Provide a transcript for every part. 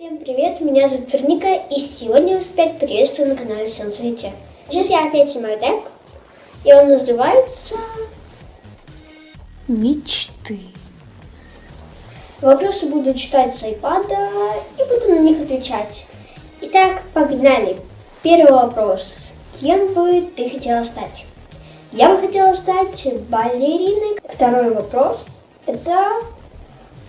Всем привет, меня зовут Верника, и сегодня вас опять приветствую на канале Сенсуете. Сейчас я опять снимаю тег, и он называется Мечты. «Вопросы буду читать с айпада и буду на них отвечать». Итак, погнали. Первый вопрос. Кем бы ты хотела стать? Я бы хотела стать балериной. Второй вопрос. Это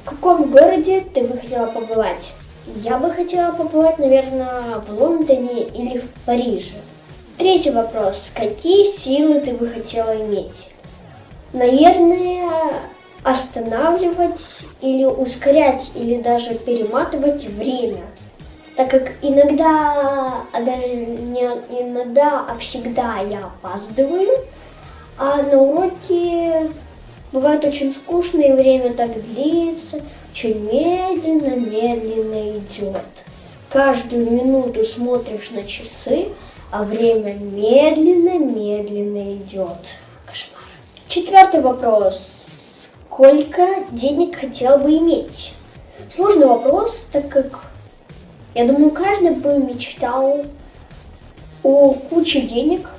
в каком городе ты бы хотела побывать? Я бы хотела побывать, наверное, в Лондоне или в Париже. Третий вопрос. Какие силы ты бы хотела иметь? Наверное, останавливать или ускорять, или даже перематывать время. Так как иногда, а даже не иногда, а всегда я опаздываю, а на уроке бывает очень скучно, и время так длится, очень медленно, медленно идет. Каждую минуту смотришь на часы, а время медленно, медленно идет. Кошмар. Четвертый вопрос. Сколько денег хотел бы иметь? Сложный вопрос, так как я думаю, каждый бы мечтал о куче денег.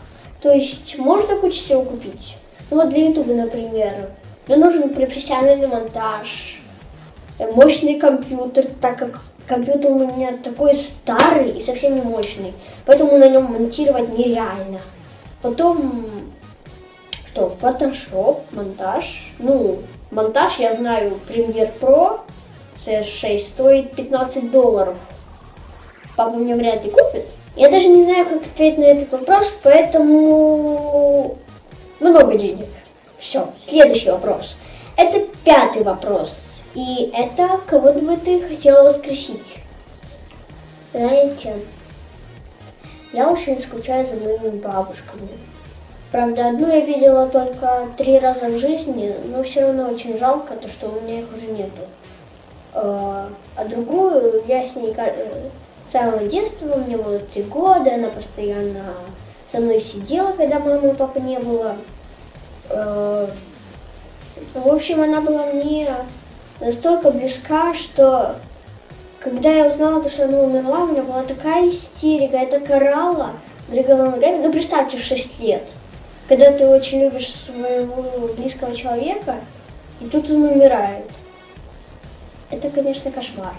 То есть можно кучу всего купить. Ну вот для ютуба, например. Мне нужен профессиональный монтаж, мощный компьютер, так как компьютер у меня такой старый и совсем не мощный. Поэтому на нем монтировать нереально. Потом, что, Photoshop, монтаж. Ну, монтаж я знаю, Premiere Pro C6 стоит 15 долларов. Папа мне вряд ли купит. Я даже не знаю, как ответить на этот вопрос, поэтому много денег. Все, следующий вопрос. Это пятый вопрос. И это кого бы ты хотела воскресить? Знаете, я очень скучаю за моими бабушками. Правда, одну я видела только три раза в жизни, но все равно очень жалко, то, что у меня их уже нету. А другую я с ней с самого детства, мне было три года, она постоянно со мной сидела, когда мамы и папы не было. Э, в общем, она была мне настолько близка, что когда я узнала, что она умерла, у меня была такая истерика, я так орала, дрыгала ногами. Ну, представьте, в 6 лет, когда ты очень любишь своего близкого человека, и тут он умирает. Это, конечно, кошмар.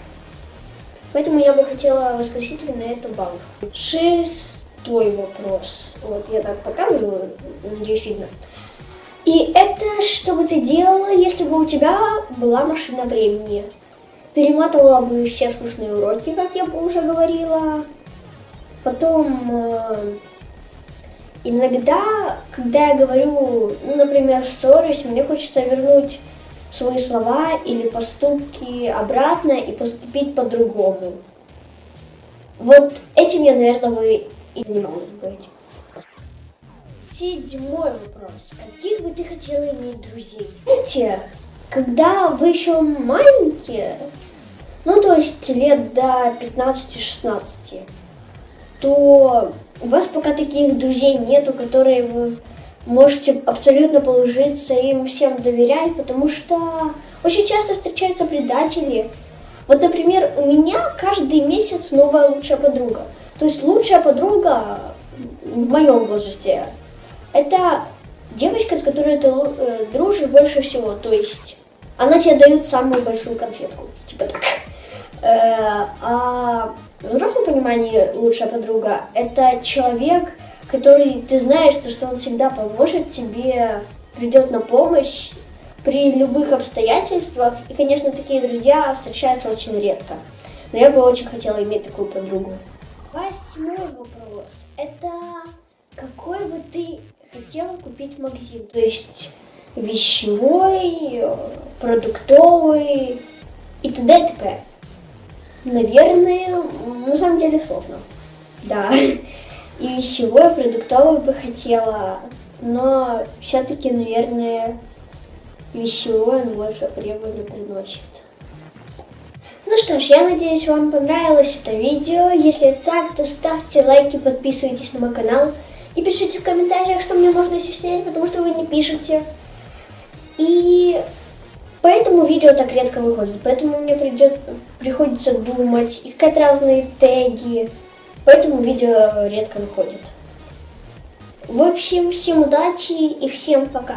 Поэтому я бы хотела воскресить на эту банк. Шестой вопрос. Вот я так показываю, надеюсь, видно. И это что бы ты делала, если бы у тебя была машина времени? Перематывала бы все скучные уроки, как я уже говорила. Потом э, иногда, когда я говорю, ну, например, ссорюсь, мне хочется вернуть свои слова или поступки обратно и поступить по-другому. Вот этим я, наверное, бы и занималась бы этим. Седьмой вопрос. Каких бы ты хотела иметь друзей? Знаете, когда вы еще маленькие, ну то есть лет до 15-16, то у вас пока таких друзей нету, которые вы можете абсолютно положиться им всем доверять, потому что очень часто встречаются предатели. Вот, например, у меня каждый месяц новая лучшая подруга. То есть лучшая подруга в моем возрасте это девочка, с которой ты э, дружишь больше всего. То есть она тебе дает самую большую конфетку. Типа так. Э, а в взрослом понимании лучшая подруга это человек, который ты знаешь, что он всегда поможет тебе, придет на помощь при любых обстоятельствах. И, конечно, такие друзья встречаются очень редко. Но я бы очень хотела иметь такую подругу. Восьмой вопрос. Это какой бы ты хотела купить магазин? То есть вещевой, продуктовый и т.д. и т.п. Наверное, на самом деле сложно. Да. И вещевое, продуктовое бы хотела, но все-таки, наверное, вещевое больше прибыли приносит. Ну что ж, я надеюсь, вам понравилось это видео. Если так, то ставьте лайки, подписывайтесь на мой канал и пишите в комментариях, что мне можно еще снять, потому что вы не пишете. И Поэтому видео так редко выходит. Поэтому мне придет, приходится думать, искать разные теги. Поэтому видео редко выходит. В общем, всем удачи и всем пока.